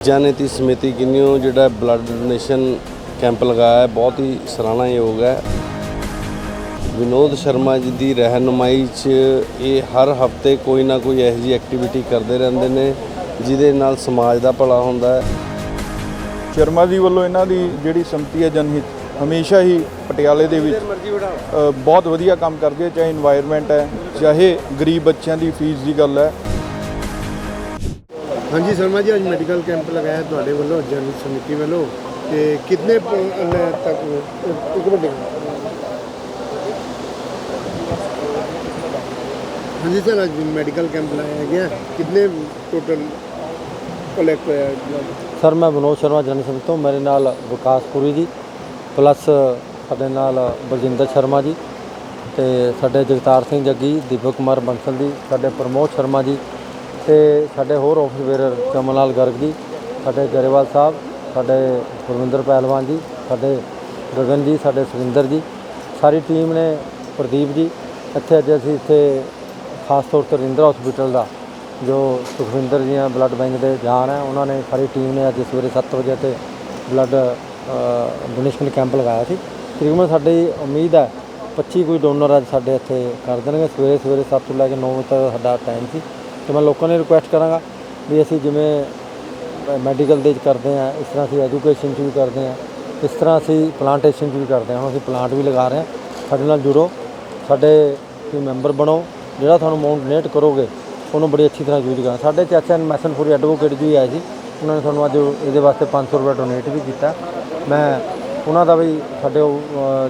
ਜਨਤੀ ਸਮਿਤੀ ਕਿੰਨਿਓ ਜਿਹੜਾ blood donation camp ਲਗਾਇਆ ਬਹੁਤ ਹੀ ਸਰਾਹਨਾਯੋਗ ਹੈ। ਵਿਨੋਦ ਸ਼ਰਮਾ ਜੀ ਦੀ ਰਹਿਨਮਾਈ 'ਚ ਇਹ ਹਰ ਹਫ਼ਤੇ ਕੋਈ ਨਾ ਕੋਈ ਇਹੋ ਜੀ ਐਕਟੀਵਿਟੀ ਕਰਦੇ ਰਹਿੰਦੇ ਨੇ ਜਿਹਦੇ ਨਾਲ ਸਮਾਜ ਦਾ ਭਲਾ ਹੁੰਦਾ ਹੈ। ਸ਼ਰਮਾ ਜੀ ਵੱਲੋਂ ਇਹਨਾਂ ਦੀ ਜਿਹੜੀ ਸੰਪਤੀ ਹੈ ਜਨਹਿਤ ਹਮੇਸ਼ਾ ਹੀ ਪਟਿਆਲੇ ਦੇ ਵਿੱਚ ਬਹੁਤ ਵਧੀਆ ਕੰਮ ਕਰਦੇ ਆ, ਚਾਹੇ এনवायरमेंट ਹੈ ਚਾਹੇ ਗਰੀਬ ਬੱਚਿਆਂ ਦੀ ਫੀਸ ਦੀ ਗੱਲ ਹੈ। ਹਾਂਜੀ ਸ਼ਰਮਾ ਜੀ, ਅੱਜ ਮੈਡੀਕਲ ਕੈਂਪ ਲਗਾਇਆ ਤੁਹਾਡੇ ਵੱਲੋਂ ਜਨ ਸਮਿਤੀ ਵੱਲੋਂ। ਤੇ ਕਿੰਨੇ ਤੱਕ ਇੱਕ ਮਿੰਟ। ਹਾਂਜੀ ਸਰ, ਅੱਜ ਮੈਡੀਕਲ ਕੈਂਪ ਲਾਇਆ ਗਿਆ। ਕਿੰਨੇ ਟੋਟਲ ਕਲੈਕਟ ਹੋਇਆ ਸਰ, ਮੈਂ ਵਿਨੋਦ ਸ਼ਰਮਾ ਜਨ ਸਮਿਤੀ ਤੋਂ। ਮੇਰੇ ਨਾਲ ਵਿਕਾਸ ਪੁਰੀ ਜੀ ਪਲੱਸ ਸਾਡੇ ਨਾਲ ਬਲਜਿੰਦਰ ਸ਼ਰਮਾ ਜੀ ਤੇ ਸਾਡੇ ਜਗਤਾਰ ਸਿੰਘ ਜੱਗੀ, ਦੀਪਕ ਕੁਮਾਰ ਬੰਸਲ ਜੀ, ਸਾਡੇ ਪ੍ਰਮੋਦ ਸ਼ਰਮਾ ਜੀ ਤੇ ਸਾਡੇ ਹੋਰ ਆਫਿਸ ਬੇਰਰ ਕਮਲ ਲਾਲ ਗਰਗ ਜੀ, ਸਾਡੇ ਗਰੇਵਾਲ ਸਾਹਿਬ, ਸਾਡੇ ਗੁਰਵਿੰਦਰ ਪਹਿਲਵਾਨ ਜੀ, ਸਾਡੇ ਗਗਨ ਜੀ, ਸਾਡੇ ਸੁਰਿੰਦਰ ਜੀ, ਸਾਰੀ ਟੀਮ ਨੇ ਪ੍ਰਦੀਪ ਜੀ, ਇੱਥੇ ਅੱਜ ਅਸੀਂ ਇੱਥੇ ਖਾਸ ਤੌਰ ਤੇ ਰਿੰਦਰਾ ਹਸਪੀਟਲ ਦਾ, ਜੋ ਸੁਖਵਿੰਦਰ ਜੀਆਂ ਬਲੱਡ ਬੈਂਕ ਦੇ ਜਾਨ ਹੈ, ਉਹਨਾਂ ਨੇ ਸਾਰੀ ਟੀਮ ਨੇ ਅੱਜ ਸਵੇਰੇ 7 ਵਜੇ ਤੇ ਬਲੱਡ ਡੋਨੇਸ਼ਨ ਕੈਂਪ ਲਗਾਇਆ ਸੀ। ਤਕਰੀਬਨ ਸਾਡੀ ਉਮੀਦ ਹੈ 25 ਕੋਈ ਡੋਨਰ ਅੱਜ ਸਾਡੇ ਇੱਥੇ ਕਰ ਦੇਣਗੇ ਸਵੇਰੇ ਸਵੇਰੇ 7 ਤੋਂ ਲੈ ਕੇ 9 ਵਜੇ ਤੱਕ ਸਾਡਾ ਟਾਈਮ ਸੀ। ਤੇ ਮੈਂ ਲੋਕਾਂ ਨੂੰ ਰਿਕੁਐਸਟ ਕਰਾਂਗਾ ਵੀ ਅਸੀਂ ਜਿਵੇਂ ਮੈਡੀਕਲ ਦੇ ਵਿੱਚ ਕਰਦੇ ਆ ਇਸ ਤਰ੍ਹਾਂ ਅਸੀਂ ਐਜੂਕੇਸ਼ਨ 'ਚ ਵੀ ਕਰਦੇ ਆ ਇਸ ਤਰ੍ਹਾਂ ਅਸੀਂ ਪਲਾਂਟੇਸ਼ਨ 'ਚ ਵੀ ਕਰਦੇ ਹਾਂ। ਹੁਣ ਅਸੀਂ ਪਲਾਂਟ ਵੀ ਲਗਾ ਰਹੇ ਹਾਂ, ਸਾਡੇ ਨਾਲ ਜੁੜੋ, ਸਾਡੇ ਤੁਸੀਂ ਮੈਂਬਰ ਬਣੋ, ਜਿਹੜਾ ਤੁਹਾਨੂੰ ਅਮਾਉਂਟ ਡੋਨੇਟ ਕਰੋਗੇ, ਉਹਨੂੰ ਬੜੀ ਅੱਛੀ ਤਰ੍ਹਾਂ ਯੂਜ਼ ਕਰਨਾ ਸਾਡੇ ਚਾਚਾ ਮੈਸਨਪੁਰੀ ਐਡਵੋਕੇਟ ਜੀ ਆਏ ਸੀ, ਉਹਨਾਂ ਨੇ ਤੁਹਾਨੂੰ ਅੱਜ ਇਹਦੇ ਵਾਸਤੇ 500 ਰੁਪਏ ਡੋਨੇਟ ਵੀ ਕੀਤਾ। ਮੈਂ ਉਹਨਾਂ ਦਾ ਵੀ ਸਾਡੇ ਉਹ,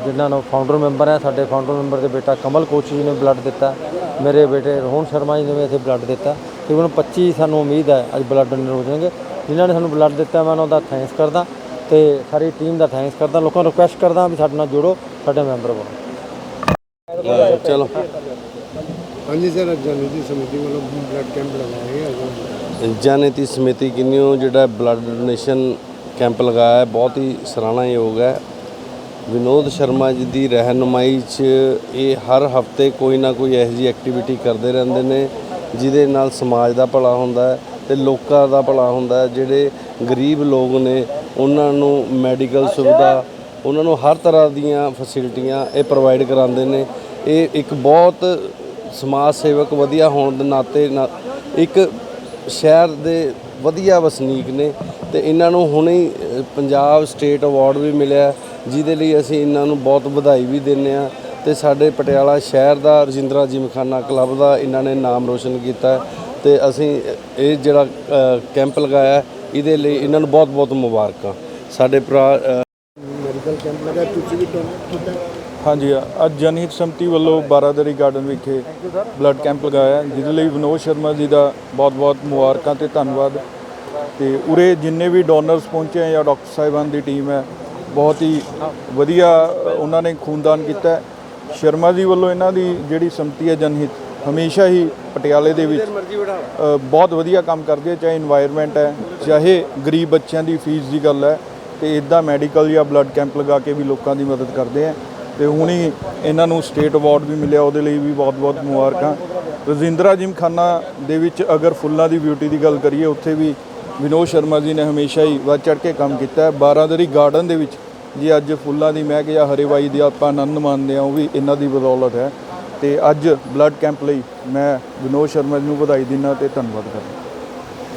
ਜਿਨ੍ਹਾਂ ਨੂੰ ਫਾਊਂਡਰ ਮੈਂਬਰ ਹੈ ਸਾਡੇ ਫਾਊਂਡਰ ਮੈਂਬਰ ਦੇ ਬੇਟਾ ਕਮਲ ਕੋਚ ਜੀ ਨੇ ਬਲੱਡ ਦਿੱਤਾ। ਮੇਰੇ ਬੇਟੇ ਰੋਹਨ ਸ਼ਰਮਾ ਜੀ ਨੇ ਵੀ ਇੱਥੇ ਬਲੱਡ ਦਿੱਤਾ। ਤਕਰੀਬਨ 25 ਸਾਨੂੰ ਉਮੀਦ ਹੈ ਅੱਜ ਬਲੱਡ ਡੋਨਰ ਹੋ ਜਾਣਗੇ। ਜਿਨ੍ਹਾਂ ਨੇ ਸਾਨੂੰ ਬਲੱਡ ਦਿੱਤਾ ਮੈਂ ਉਹਨਾਂ ਦਾ ਥੈਂਕਸ ਕਰਦਾ ਤੇ ਸਾਰੀ ਟੀਮ ਦਾ ਥੈਂਕਸ ਕਰਦਾ। ਲੋਕਾਂ ਨੂੰ ਰਿਕੁਐਸਟ ਕਰਦਾ ਵੀ ਸਾਡੇ ਨਾਲ ਜੁੜੋ ਸਾਡੇ ਮੈਂਬਰ ਬਣੋ। ਅਹ ਚਲੋ। ਹਾਂਜੀ ਸਰ ਅੱਜ ਸਮਿਤੀ ਵੱਲੋਂ ਬਲੱਡ ਕੈਂਪ ਲਗਾਇਆ ਗਿਆ ਜਨਹਿਤ ਸਮਿਤੀ ਕਿੰਨਿਓ ਜਿਹੜਾ ਬਲੱਡ ਡੋਨੇਸ਼ਨ ਕੈਂਪ ਲਗਾਇਆ ਹੈ, ਬਹੁਤ ਹੀ ਸਰਾਹਨਾਯੋਗ ਹੈ। ਵਿਨੋਦ ਸ਼ਰਮਾ ਜੀ ਦੀ ਰਹਿਨੁਮਾਈ 'ਚ ਇਹ ਹਰ ਹਫ਼ਤੇ ਕੋਈ ਨਾ ਕੋਈ ਇਹੋ ਜਿਹੀ ਐਕਟੀਵਿਟੀ ਕਰਦੇ ਰਹਿੰਦੇ ਨੇ, ਜਿਹਦੇ ਨਾਲ ਸਮਾਜ ਦਾ ਭਲਾ ਹੁੰਦਾ ਹੈ ਤੇ ਲੋਕਾਂ ਦਾ ਭਲਾ ਹੁੰਦਾ ਹੈ। ਜਿਹੜੇ ਗਰੀਬ ਲੋਕ ਨੇ, ਉਹਨਾਂ ਨੂੰ ਮੈਡੀਕਲ ਸੁਵਿਧਾ, ਉਹਨਾਂ ਨੂੰ ਹਰ ਤਰ੍ਹਾਂ ਦੀਆਂ ਫੈਸਿਲਿਟੀਆਂ ਇਹ ਪ੍ਰੋਵਾਈਡ ਕਰਾਉਂਦੇ ਨੇ। ਇਹ ਇੱਕ ਬਹੁਤ ਸਮਾਜ ਸੇਵਕ ਵਧੀਆ ਹੋਣ ਦੇ ਨਾਤੇ ਨਾ- ਇੱਕ ਸ਼ਹਿਰ ਦੇ ਵਧੀਆ ਵਸਨੀਕ ਨੇ ਤੇ ਇਹਨਾਂ ਨੂੰ ਹੁਣੇ ਹੀ ਪੰਜਾਬ ਸਟੇਟ ਅਵਾਰਡ ਵੀ ਮਿਲਿਆ। ਜਿਹਦੇ ਲਈ ਅਸੀਂ ਇਹਨਾਂ ਨੂੰ ਬਹੁਤ ਵਧਾਈ ਵੀ ਦਿੰਦੇ ਆ। ਤੇ ਸਾਡੇ ਪਟਿਆਲਾ ਸ਼ਹਿਰ ਦਾ ਰਜਿੰਦਰਾ ਜਿਮਖਾਨਾ ਕਲੱਬ ਦਾ ਇਹਨਾਂ ਨੇ ਨਾਮ ਰੋਸ਼ਨ ਕੀਤਾ। ਤੇ ਅਸੀਂ ਇਹ ਜਿਹੜਾ ਕੈਂਪ ਲਗਾਇਆ ਇਹਦੇ ਲਈ ਇਹਨਾਂ ਨੂੰ ਬਹੁਤ ਬਹੁਤ ਮੁਬਾਰਕਾਂ। ਸਾਡੇ ਭਰਾ ਮੈਡੀਕਲ ਕੈਂਪ ਲਗਾਇਆ ਤੁਸੀਂ ਵੀ ਕੀਤਾ? ਹਾਂਜੀ ਅੱਜ ਜਨਹਿਤ ਸੰਮਤੀ ਵੱਲੋਂ ਬਾਰਾਦਰੀ ਗਾਰਡਨ ਵਿਖੇ ਬਲੱਡ ਕੈਂਪ ਲਗਾਇਆ। ਜਿਹਦੇ ਲਈ ਵਿਨੋਦ ਸ਼ਰਮਾ ਜੀ ਦਾ ਬਹੁਤ-ਬਹੁਤ ਮੁਬਾਰਕਾਂ ਤੇ ਧੰਨਵਾਦ। ਤੇ ਉਰੇ ਜਿੰਨੇ ਵੀ ਡੋਨਰਸ ਪਹੁੰਚੇ ਆ ਜਾਂ ਡਾਕਟਰ ਸਾਹਿਬਾਨ ਦੀ ਟੀਮ ਹੈ, ਬਹੁਤ ਹੀ ਵਧੀਆ ਉਹਨਾਂ ਨੇ ਖੂਨਦਾਨ ਕੀਤਾ ਸ਼ਰਮਾ ਜੀ ਵੱਲੋਂ ਇਹਨਾਂ ਦੀ ਜਿਹੜੀ ਸੰਮਤੀ ਹੈ ਜਨਹਿਤ, ਹਮੇਸ਼ਾ ਹੀ ਪਟਿਆਲੇ ਦੇ ਵਿੱਚ ਬਹੁਤ ਵਧੀਆ ਕੰਮ ਕਰਦੇ ਚਾਹੇ এনवायरमेंट ਹੈ, ਚਾਹੇ ਗਰੀਬ ਬੱਚਿਆਂ ਦੀ ਫੀਸ ਦੀ ਗੱਲ ਹੈ, ਤੇ ਇਦਾਂ ਮੈਡੀਕਲ ਜਾਂ ਬਲੱਡ ਕੈਂਪ ਲਗਾ ਕੇ ਵੀ ਲੋਕਾਂ ਦੀ ਮਦਦ ਕਰਦੇ ਆ। ਤੇ ਹੁਣੀ ਇਹਨਾਂ ਨੂੰ ਸਟੇਟ ਅਵਾਰਡ ਵੀ ਮਿਲਿਆ, ਉਹਦੇ ਲਈ ਵੀ ਬਹੁਤ-ਬਹੁਤ ਮੁਬਾਰਕਾਂ। ਰਜਿੰਦਰਾ ਜਿਮਖਾਨਾ ਦੇ ਵਿੱਚ ਅਗਰ ਫੁੱਲਾਂ ਦੀ ਬਿਊਟੀ ਦੀ ਗੱਲ ਕਰੀਏ, ਉੱਥੇ ਵੀ ਵਿਨੋਦ ਸ਼ਰਮਾ ਜੀ ਨੇ ਹਮੇਸ਼ਾ ਹੀ ਵੱਧ ਚੜ ਕੇ ਕੰਮ ਕੀਤਾ ਹੈ। ਬਾਰਾਦਰੀ ਗਾਰਡਨ ਦੇ ਵਿੱਚ ਜੀ ਅੱਜ ਫੁੱਲਾਂ ਦੀ ਮਹਿਕ ਜਾਂ ਹਰੇਵਾਈ ਦੀ ਆਪਾਂ ਆਨੰਦ ਮਾਣਦੇ ਹਾਂ, ਉਹ ਵੀ ਇਹਨਾਂ ਦੀ ਬਦੌਲਤ ਹੈ। ਤੇ ਅੱਜ ਬਲੱਡ ਕੈਂਪ ਲਈ ਮੈਂ ਵਿਨੋਦ ਸ਼ਰਮਾ ਜੀ ਨੂੰ ਵਧਾਈ ਦਿੰਦਾ ਤੇ ਧੰਨਵਾਦ ਕਰਦਾ।